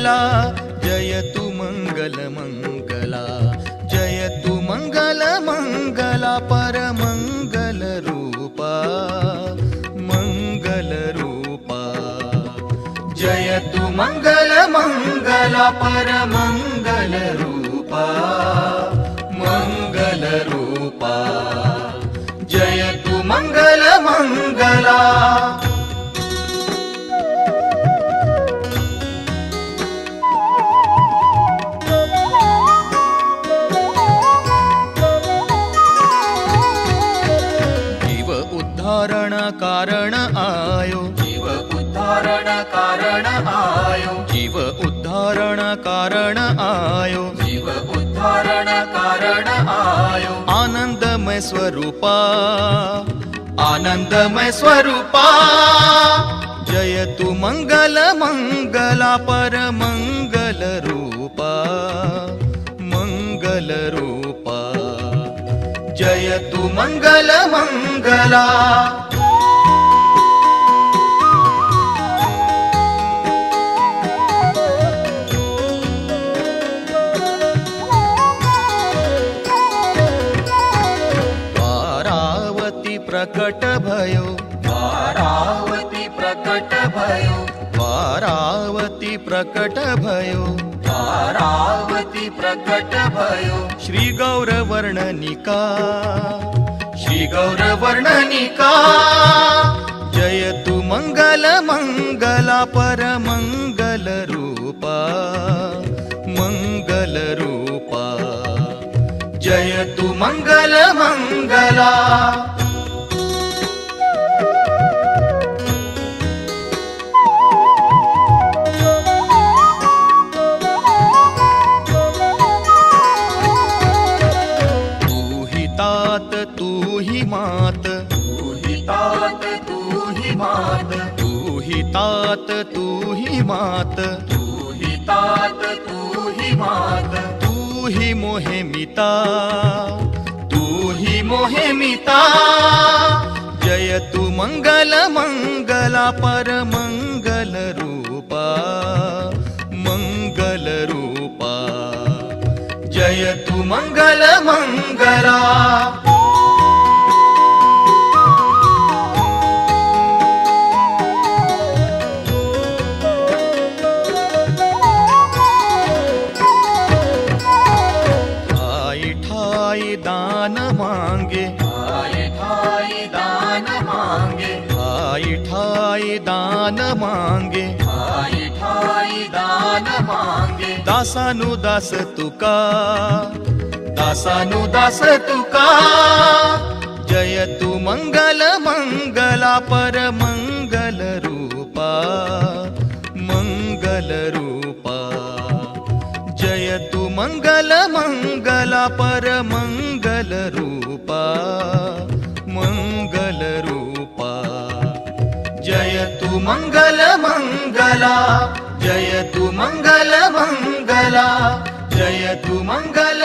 मङ्गला। जयतु मङ्गलमङ्गला जयतु मङ्गलमङ्गला परमङ्गलरूपा मङ्गलरूपा जयतु मङ्गलमङ्गला परमङ्गलरूपा कारण आयो। जीव उद्धारण कारण आयो। जीव उद्धारण कारण आयो। जीव उद्धारण कारण आयो। आनंदमय स्वरूपा। आनंदमय स्वरूपा। जय तू मंगल मंगला पर मंगल रूपा। मंगल रूपा। जय तू मंगल मंगला। प्रकट भयो। वारावती प्रकट भयो। वारावती प्रकट भयो। वारावती प्रकट भयो। श्री गौर वर्णनिका श्री गौर वर्णनिका जय तू मंगल मंगला पर मंगल रूपा। मंगल रूपा। जय तू मंगल मंगला। तात तू ही मात। तू ही तात तू ही मात। तू ही तात तू ही मात। तू ही तात तू ही मात। तू ही मोहे मिता। तू ही मोहे मिता। जय तू मंगल मंगला पर मंगल तू मंगल मंगला. ठाई ठाई दान मांगे. ठाई ठाई दान मांगे. ठाई ठाई दान मांगे. दान मांगे। दासानु दास तुका। दासानु दास तुका। जय तू मंगल मंगला पर मंगल रूपा। मंगल रूपा। जय तू मंगल मंगला पर मंगल रूपा। मंगल रूपा। जय तू मंगल मंगला जयतु मङ्गलमङ्गला जयतु मङ्गल